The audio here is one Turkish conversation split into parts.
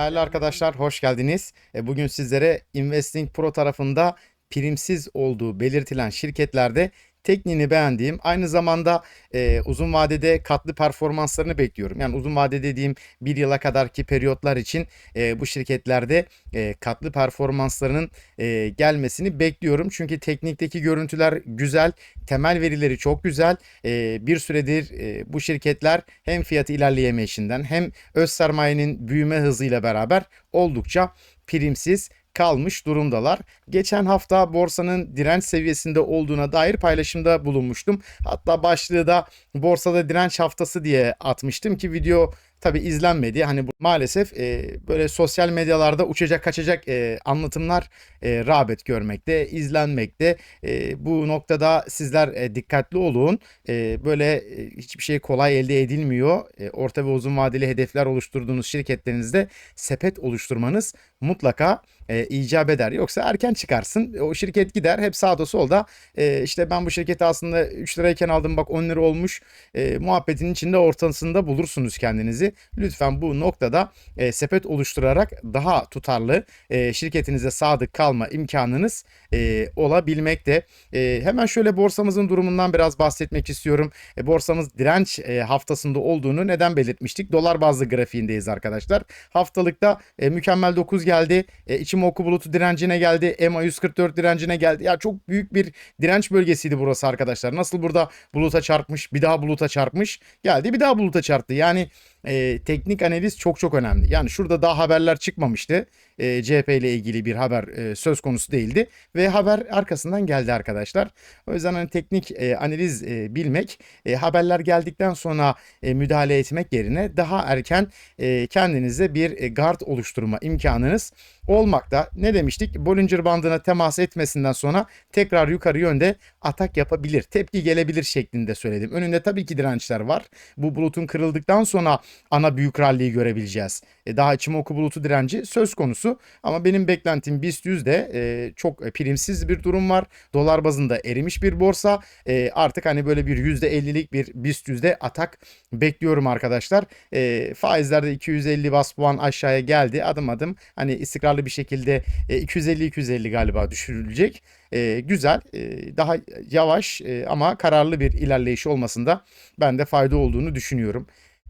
Değerli arkadaşlar hoş geldiniz. E, Bugün sizlere Investing Pro tarafında primsiz olduğu belirtilen şirketlerde tekniğini beğendiğim aynı zamanda e, uzun vadede katlı performanslarını bekliyorum. Yani uzun vade dediğim bir yıla kadarki periyotlar için e, bu şirketlerde e, katlı performanslarının e, gelmesini bekliyorum. Çünkü teknikteki görüntüler güzel, temel verileri çok güzel. E, bir süredir e, bu şirketler hem fiyatı ilerleyemeyişinden hem öz sermayenin büyüme hızıyla beraber oldukça primsiz kalmış durumdalar. Geçen hafta borsanın direnç seviyesinde olduğuna dair paylaşımda bulunmuştum. Hatta başlığı da borsada direnç haftası diye atmıştım ki video tabi izlenmedi. Hani bu, maalesef e, böyle sosyal medyalarda uçacak kaçacak e, anlatımlar e, rağbet görmekte, izlenmekte. E, bu noktada sizler e, dikkatli olun. E, böyle e, hiçbir şey kolay elde edilmiyor. E, orta ve uzun vadeli hedefler oluşturduğunuz şirketlerinizde sepet oluşturmanız mutlaka e, icap eder. Yoksa erken çıkarsın. O şirket gider. Hep sağda solda e, işte ben bu şirketi aslında 3 lirayken aldım bak 10 lira olmuş. E, muhabbetin içinde ortasında bulursunuz kendinizi. Lütfen bu noktada e, sepet oluşturarak daha tutarlı e, şirketinize sadık kalma imkanınız e, olabilmekte. E, hemen şöyle borsamızın durumundan biraz bahsetmek istiyorum. E, borsamız direnç e, haftasında olduğunu neden belirtmiştik? Dolar bazlı grafiğindeyiz arkadaşlar. Haftalıkta e, mükemmel 9 geldi. E, içim oku bulutu direncine geldi. EMA 144 direncine geldi. Ya çok büyük bir direnç bölgesiydi burası arkadaşlar. Nasıl burada buluta çarpmış, bir daha buluta çarpmış, geldi bir daha buluta çarptı. Yani e, teknik analiz çok çok önemli. Yani şurada daha haberler çıkmamıştı. E, CHP ile ilgili bir haber e, söz konusu değildi ve haber arkasından geldi arkadaşlar. O yüzden hani teknik e, analiz e, bilmek, e, haberler geldikten sonra e, müdahale etmek yerine daha erken e, kendinize bir e, guard oluşturma imkanınız olmakta. Ne demiştik? Bollinger bandına temas etmesinden sonra tekrar yukarı yönde atak yapabilir. Tepki gelebilir şeklinde söyledim. Önünde tabii ki dirençler var. Bu bulutun kırıldıktan sonra ana büyük ralliyi görebileceğiz. E, daha Ichimoku bulutu direnci söz konusu ama benim beklentim BIST 100'de e, çok e, primsiz bir durum var. Dolar bazında erimiş bir borsa. E, artık hani böyle bir %50'lik bir BIST 100'de atak bekliyorum arkadaşlar. E, faizlerde 250 bas puan aşağıya geldi. Adım adım hani istikrarlı bir şekilde e, 250-250 galiba düşürülecek. E, güzel, e, daha yavaş e, ama kararlı bir ilerleyiş olmasında ben de fayda olduğunu düşünüyorum.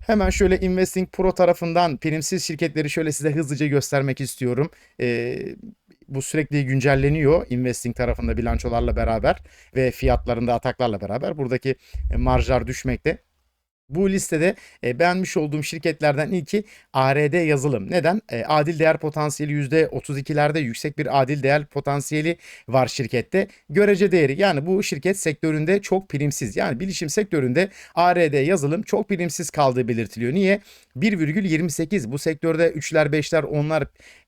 Hemen şöyle Investing Pro tarafından primsiz şirketleri şöyle size hızlıca göstermek istiyorum. Bu sürekli güncelleniyor Investing tarafında bilançolarla beraber ve fiyatlarında ataklarla beraber. Buradaki e, marjlar düşmekte. Bu listede e, beğenmiş olduğum şirketlerden ilki ARD yazılım. Neden? E, adil değer potansiyeli %32'lerde yüksek bir adil değer potansiyeli var şirkette. Görece değeri yani bu şirket sektöründe çok primsiz. Yani bilişim sektöründe ARD yazılım çok primsiz kaldığı belirtiliyor. Niye? 1,28 bu sektörde 3'ler 5'ler 10'lar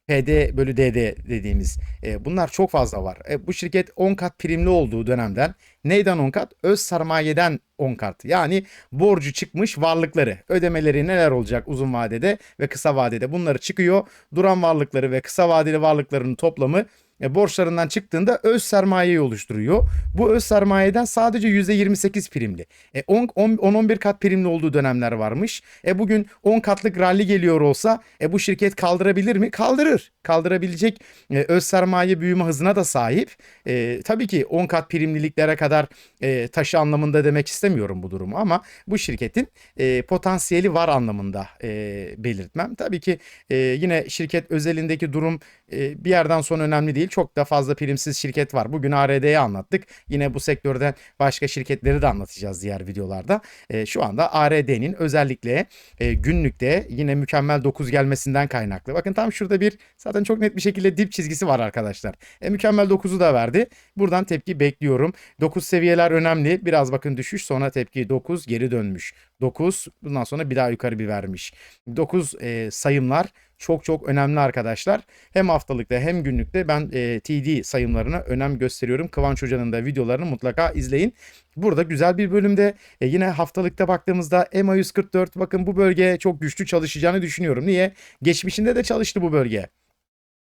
PD bölü DD dediğimiz e, bunlar çok fazla var. E, bu şirket 10 kat primli olduğu dönemden neyden 10 kat? Öz sermayeden 10 kat. Yani borcu çıkmış varlıkları. Ödemeleri neler olacak uzun vadede ve kısa vadede bunları çıkıyor. Duran varlıkları ve kısa vadeli varlıkların toplamı e, borçlarından çıktığında öz sermayeyi oluşturuyor. Bu öz sermayeden sadece %28 primli. E, 10-11 kat primli olduğu dönemler varmış. E, bugün 10 katlık rally geliyor olsa e, bu şirket kaldırabilir mi? Kaldırır. Kaldırabilecek e, öz sermaye büyüme hızına da sahip. E, tabii ki 10 kat primliliklere kadar e, taşı anlamında demek istemiyorum bu durumu ama bu şirketin e, potansiyeli var anlamında e, belirtmem. Tabii ki e, yine şirket özelindeki durum e, bir yerden sonra önemli değil. Çok da fazla primsiz şirket var. Bugün ARD'yi anlattık. Yine bu sektörden başka şirketleri de anlatacağız diğer videolarda. E, şu anda ARD'nin özellikle e, günlükte yine mükemmel 9 gelmesinden kaynaklı. Bakın tam şurada bir zaten çok net bir şekilde dip çizgisi var arkadaşlar. E, mükemmel 9'u da verdi. Buradan tepki bekliyorum. 9 seviyeler önemli. Biraz bakın düşüş sonra tepki 9 geri dönmüş. 9 bundan sonra bir daha yukarı bir vermiş. 9 e, sayımlar çok çok önemli arkadaşlar. Hem haftalıkta hem günlükte ben e, TD sayımlarına önem gösteriyorum. Kıvanç Hoca'nın da videolarını mutlaka izleyin. Burada güzel bir bölümde e, yine haftalıkta baktığımızda EMA 144 bakın bu bölge çok güçlü çalışacağını düşünüyorum. Niye? Geçmişinde de çalıştı bu bölge.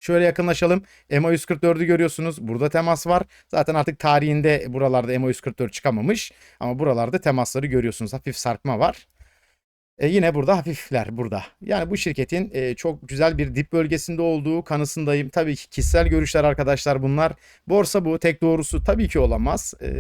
Şöyle yakınlaşalım. EMA 144'ü görüyorsunuz. Burada temas var. Zaten artık tarihinde buralarda EMA 144 çıkamamış. Ama buralarda temasları görüyorsunuz. Hafif sarkma var. E, yine burada hafifler burada. Yani bu şirketin e, çok güzel bir dip bölgesinde olduğu kanısındayım. Tabii ki kişisel görüşler arkadaşlar bunlar. Borsa bu tek doğrusu tabii ki olamaz. E,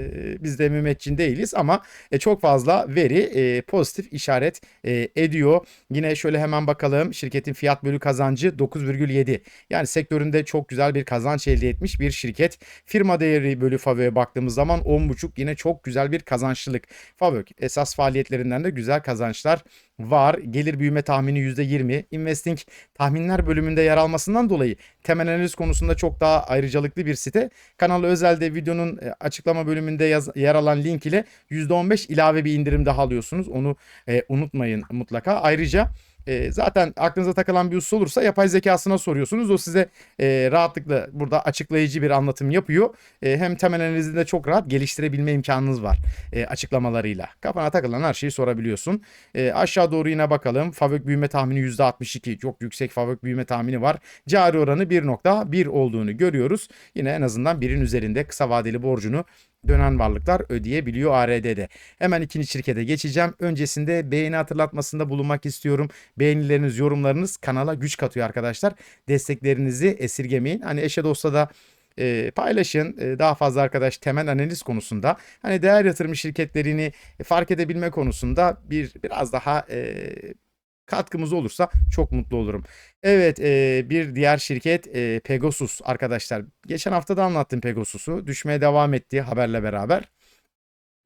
biz de mümeccin değiliz ama e, çok fazla veri e, pozitif işaret e, ediyor. Yine şöyle hemen bakalım. Şirketin fiyat bölü kazancı 9,7. Yani sektöründe çok güzel bir kazanç elde etmiş bir şirket. Firma değeri bölü FAVÖ'ye baktığımız zaman 10,5 yine çok güzel bir kazançlılık. FAVÖK esas faaliyetlerinden de güzel kazançlar var. Gelir büyüme tahmini %20. Investing tahminler bölümünde yer almasından dolayı temel analiz konusunda çok daha ayrıcalıklı bir site. Kanala özelde videonun e, açıklama bölümünde yaz- yer alan link ile %15 ilave bir indirim daha alıyorsunuz. Onu e, unutmayın mutlaka. Ayrıca e, zaten aklınıza takılan bir husus olursa yapay zekasına soruyorsunuz. O size e, rahatlıkla burada açıklayıcı bir anlatım yapıyor. E, hem temel analizi de çok rahat geliştirebilme imkanınız var e, açıklamalarıyla. Kafana takılan her şeyi sorabiliyorsun. E, aşağı doğru yine bakalım. Favök büyüme tahmini %62. Çok yüksek favök büyüme tahmini var. Cari oranı 1.1 olduğunu görüyoruz. Yine en azından birin üzerinde kısa vadeli borcunu dönen varlıklar ödeyebiliyor ARD'de. Hemen ikinci şirkete geçeceğim. Öncesinde beğeni hatırlatmasında bulunmak istiyorum. Beğenileriniz, yorumlarınız kanala güç katıyor arkadaşlar. Desteklerinizi esirgemeyin. Hani eşe dosta da e, paylaşın. E, daha fazla arkadaş temel analiz konusunda hani değer yatırım şirketlerini fark edebilme konusunda bir biraz daha e, katkımız olursa çok mutlu olurum. Evet e, bir diğer şirket e, Pegasus arkadaşlar. Geçen hafta da anlattım Pegasus'u. Düşmeye devam etti haberle beraber.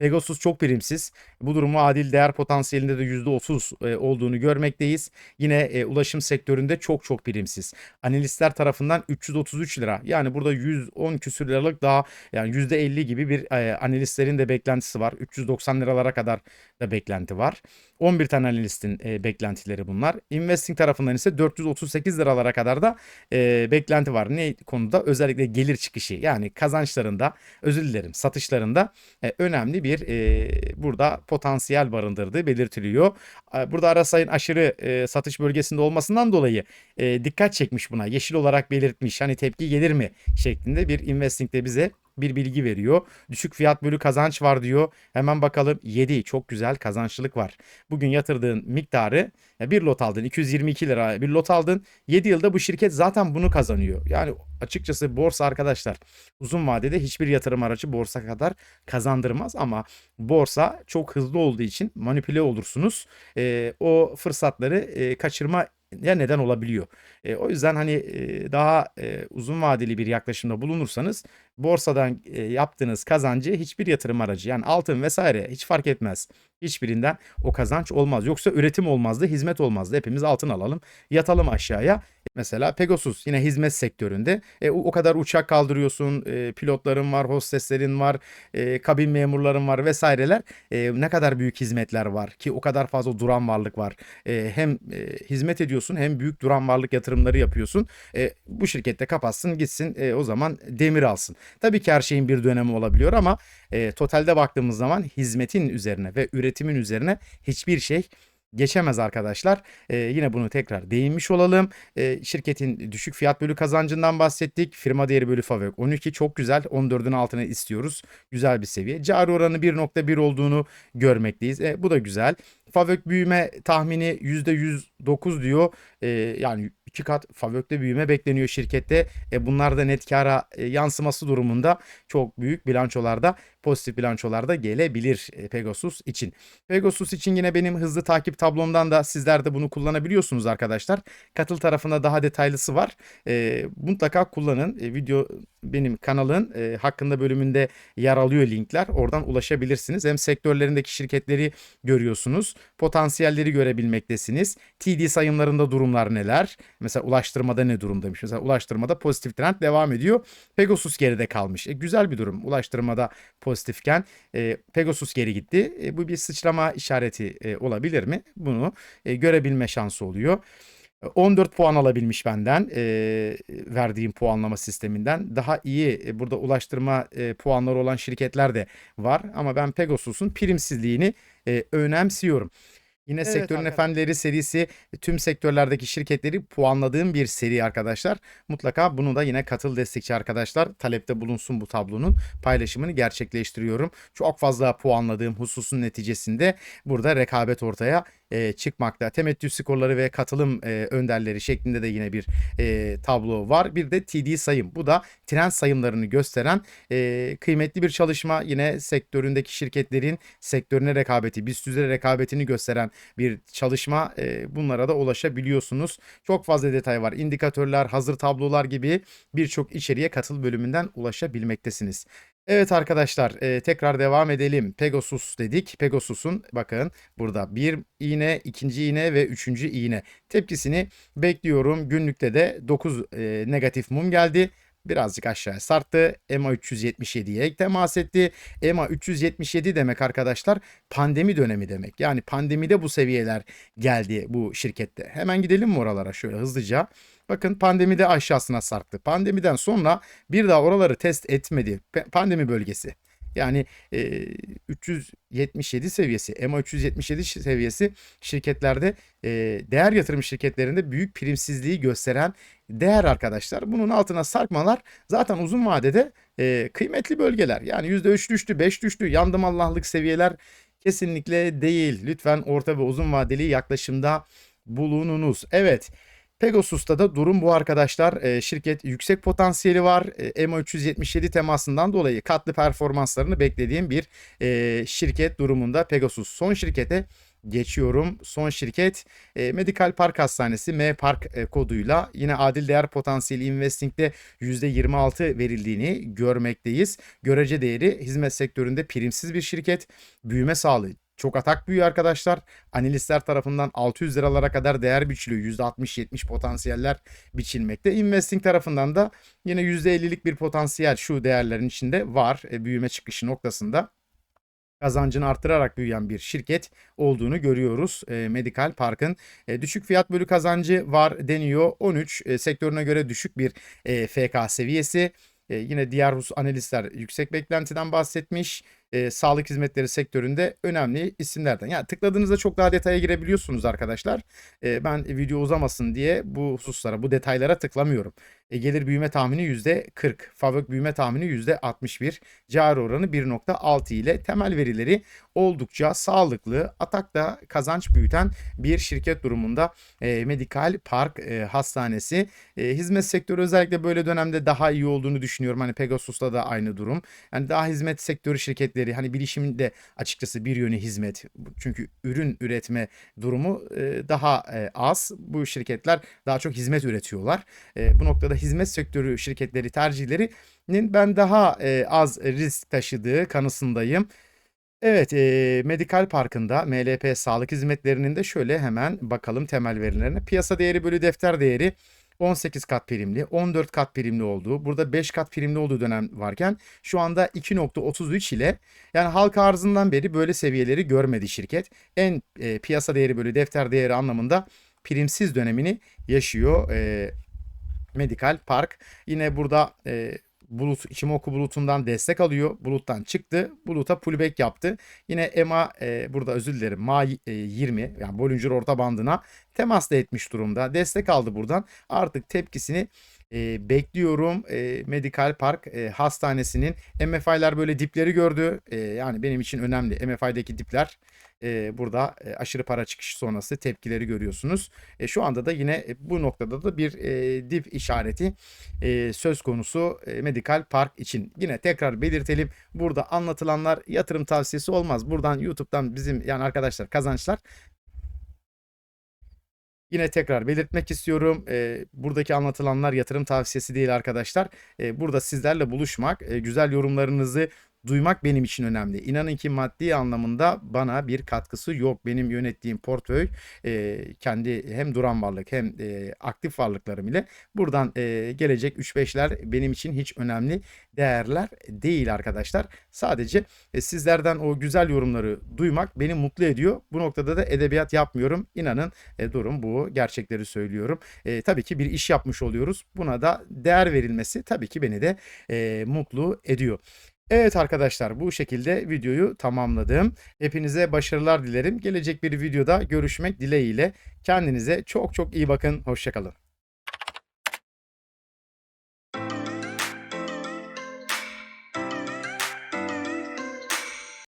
Pegasus çok primsiz. Bu durumu adil değer potansiyelinde de %30 e, olduğunu görmekteyiz. Yine e, ulaşım sektöründe çok çok primsiz. Analistler tarafından 333 lira. Yani burada 110 küsür liralık daha yani %50 gibi bir e, analistlerin de beklentisi var. 390 liralara kadar da beklenti var. 11 tane analistin beklentileri bunlar. Investing tarafından ise 438 liralara kadar da beklenti var. Ne konuda? Özellikle gelir çıkışı yani kazançlarında, özür dilerim satışlarında önemli bir e, burada potansiyel barındırdığı belirtiliyor. Burada Arasay'ın aşırı e, satış bölgesinde olmasından dolayı e, dikkat çekmiş buna. Yeşil olarak belirtmiş. Hani tepki gelir mi şeklinde bir investingde bize bir bilgi veriyor. Düşük fiyat bölü kazanç var diyor. Hemen bakalım 7 çok güzel kazançlılık var. Bugün yatırdığın miktarı bir lot aldın 222 lira bir lot aldın. 7 yılda bu şirket zaten bunu kazanıyor. Yani açıkçası borsa arkadaşlar uzun vadede hiçbir yatırım aracı borsa kadar kazandırmaz ama borsa çok hızlı olduğu için manipüle olursunuz. E, o fırsatları e, kaçırma ya neden olabiliyor. E, o yüzden hani e, daha e, uzun vadeli bir yaklaşımda bulunursanız borsadan e, yaptığınız kazancı hiçbir yatırım aracı yani altın vesaire hiç fark etmez. Hiçbirinden o kazanç olmaz. Yoksa üretim olmazdı, hizmet olmazdı. Hepimiz altın alalım, yatalım aşağıya. Mesela Pegasus yine hizmet sektöründe. E, o, kadar uçak kaldırıyorsun, e, pilotların var, hosteslerin var, e, kabin memurların var vesaireler. E, ne kadar büyük hizmetler var ki o kadar fazla duran varlık var. E, hem e, hizmet ediyorsun hem büyük duran varlık yatırımları yapıyorsun. E, bu şirkette kapatsın gitsin e, o zaman demir alsın. Tabii ki her şeyin bir dönemi olabiliyor ama e, totalde baktığımız zaman hizmetin üzerine ve üretimin üzerine hiçbir şey geçemez arkadaşlar. Ee, yine bunu tekrar değinmiş olalım. Ee, şirketin düşük fiyat bölü kazancından bahsettik. Firma değeri bölü FAVÖK 12 çok güzel. 14'ün altına istiyoruz. Güzel bir seviye. Cari oranı 1.1 olduğunu görmekteyiz. E, bu da güzel. FAVÖK büyüme tahmini %109 diyor. E, yani iki kat FAVÖK'te büyüme bekleniyor şirkette. E, bunlar da net kara e, yansıması durumunda çok büyük bilançolarda pozitif bilançolarda gelebilir e, Pegasus için. Pegasus için yine benim hızlı takip tablomdan da sizler de bunu kullanabiliyorsunuz arkadaşlar. Katıl tarafında daha detaylısı var. E, mutlaka kullanın. E, video benim kanalın e, hakkında bölümünde yer alıyor linkler. Oradan ulaşabilirsiniz. Hem sektörlerindeki şirketleri görüyorsunuz. Potansiyelleri görebilmektesiniz. TD sayımlarında durumlar neler? Mesela ulaştırmada ne durumdaymış? Mesela ulaştırmada pozitif trend devam ediyor. Pegasus geride kalmış. E, güzel bir durum. Ulaştırmada pozitifken e, Pegasus geri gitti. E, bu bir sıçrama işareti e, olabilir mi? Bunu e, görebilme şansı oluyor. 14 puan alabilmiş benden e, verdiğim puanlama sisteminden. Daha iyi e, burada ulaştırma e, puanları olan şirketler de var. Ama ben Pegasus'un primsizliğini e, önemsiyorum. Yine Evet Sektörün arkadaşlar. Efendileri serisi tüm sektörlerdeki şirketleri puanladığım bir seri arkadaşlar. Mutlaka bunu da yine katıl destekçi arkadaşlar talepte bulunsun bu tablonun paylaşımını gerçekleştiriyorum. Çok fazla puanladığım hususun neticesinde burada rekabet ortaya e, çıkmakta. Temettü skorları ve katılım e, önderleri şeklinde de yine bir e, tablo var. Bir de TD sayım. Bu da trend sayımlarını gösteren e, kıymetli bir çalışma. Yine sektöründeki şirketlerin sektörüne rekabeti, BIST üzeri rekabetini gösteren bir çalışma. E, bunlara da ulaşabiliyorsunuz. Çok fazla detay var. İndikatörler, hazır tablolar gibi birçok içeriğe katıl bölümünden ulaşabilmektesiniz. Evet arkadaşlar e, tekrar devam edelim. Pegasus dedik. Pegasus'un bakın burada bir iğne, ikinci iğne ve üçüncü iğne tepkisini bekliyorum. Günlükte de 9 e, negatif mum geldi. Birazcık aşağıya sarktı. EMA 377'ye temas etti. EMA 377 demek arkadaşlar pandemi dönemi demek. Yani pandemide bu seviyeler geldi bu şirkette. Hemen gidelim mi oralara şöyle hızlıca. Bakın pandemide aşağısına sarktı. Pandemiden sonra bir daha oraları test etmedi. Pandemi bölgesi. Yani e, 377 seviyesi, EMA 377 şi- seviyesi şirketlerde e, değer yatırım şirketlerinde büyük primsizliği gösteren değer arkadaşlar. Bunun altına sarkmalar zaten uzun vadede e, kıymetli bölgeler. Yani %3 düştü, 5 düştü, yandım Allah'lık seviyeler kesinlikle değil. Lütfen orta ve uzun vadeli yaklaşımda bulununuz. Evet. Pegasus'ta da durum bu arkadaşlar. E, şirket yüksek potansiyeli var. E, EMA 377 temasından dolayı katlı performanslarını beklediğim bir e, şirket durumunda Pegasus. Son şirkete geçiyorum. Son şirket e, Medical Park Hastanesi M Park e, koduyla yine adil değer potansiyeli investing'de %26 verildiğini görmekteyiz. Görece değeri hizmet sektöründe primsiz bir şirket. Büyüme sağlığı çok atak büyüyor arkadaşlar. Analistler tarafından 600 liralara kadar değer biçiliyor. %60-70 potansiyeller biçilmekte. Investing tarafından da yine %50'lik bir potansiyel şu değerlerin içinde var. E, büyüme çıkışı noktasında kazancını artırarak büyüyen bir şirket olduğunu görüyoruz. E, Medical Park'ın e, düşük fiyat bölü kazancı var deniyor. 13 e, sektörüne göre düşük bir e, FK seviyesi. E, yine diğer Rus analistler yüksek beklentiden bahsetmiş. E, sağlık hizmetleri sektöründe önemli isimlerden. Yani tıkladığınızda çok daha detaya girebiliyorsunuz arkadaşlar. E, ben video uzamasın diye bu hususlara, bu detaylara tıklamıyorum. E, gelir büyüme tahmini %40, FAVÖK büyüme tahmini %61, cari oranı 1.6 ile temel verileri oldukça sağlıklı, atakta kazanç büyüten bir şirket durumunda e, Medical Park e, Hastanesi. E, hizmet sektörü özellikle böyle dönemde daha iyi olduğunu düşünüyorum. Hani Pegasus'ta da aynı durum. Yani daha hizmet sektörü şirketleri hani bilişimin de açıkçası bir yönü hizmet. Çünkü ürün üretme durumu e, daha e, az. Bu şirketler daha çok hizmet üretiyorlar. E, bu noktada hizmet sektörü şirketleri tercihlerinin ben daha e, az risk taşıdığı kanısındayım. Evet, eee Medikal Park'ında MLP sağlık hizmetlerinin de şöyle hemen bakalım temel verilerine. Piyasa değeri bölü defter değeri 18 kat primli, 14 kat primli olduğu, burada 5 kat primli olduğu dönem varken şu anda 2.33 ile yani halka arzından beri böyle seviyeleri görmedi şirket. En e, piyasa değeri bölü defter değeri anlamında primsiz dönemini yaşıyor e, Medikal Park. Yine burada e, bulut Ichimoku bulutundan destek alıyor. Buluttan çıktı. Buluta pullback yaptı. Yine EMA e, burada özür dilerim. MA e, 20 yani Bollinger orta bandına temas da etmiş durumda. Destek aldı buradan. Artık tepkisini e, bekliyorum. E, Medical Park e, hastanesinin MFI'ler böyle dipleri gördü. E, yani benim için önemli. MFI'deki dipler e, burada e, aşırı para çıkışı sonrası tepkileri görüyorsunuz. E, şu anda da yine e, bu noktada da bir e, dip işareti e, söz konusu e, Medical Park için. Yine tekrar belirtelim. Burada anlatılanlar yatırım tavsiyesi olmaz. Buradan YouTube'dan bizim yani arkadaşlar kazançlar Yine tekrar belirtmek istiyorum. E, buradaki anlatılanlar yatırım tavsiyesi değil arkadaşlar. E, burada sizlerle buluşmak, e, güzel yorumlarınızı duymak benim için önemli. İnanın ki maddi anlamında bana bir katkısı yok. Benim yönettiğim portföy e, kendi hem duran varlık hem e, aktif varlıklarım ile buradan e, gelecek 3-5'ler benim için hiç önemli değerler değil arkadaşlar. Sadece e, sizlerden o güzel yorumları duymak beni mutlu ediyor. Bu noktada da edebiyat yapmıyorum. İnanın e, durum bu. Gerçekleri söylüyorum. E, tabii ki bir iş yapmış oluyoruz. Buna da değer verilmesi tabii ki beni de e, mutlu ediyor. Evet arkadaşlar bu şekilde videoyu tamamladım. Hepinize başarılar dilerim. Gelecek bir videoda görüşmek dileğiyle. Kendinize çok çok iyi bakın. Hoşçakalın.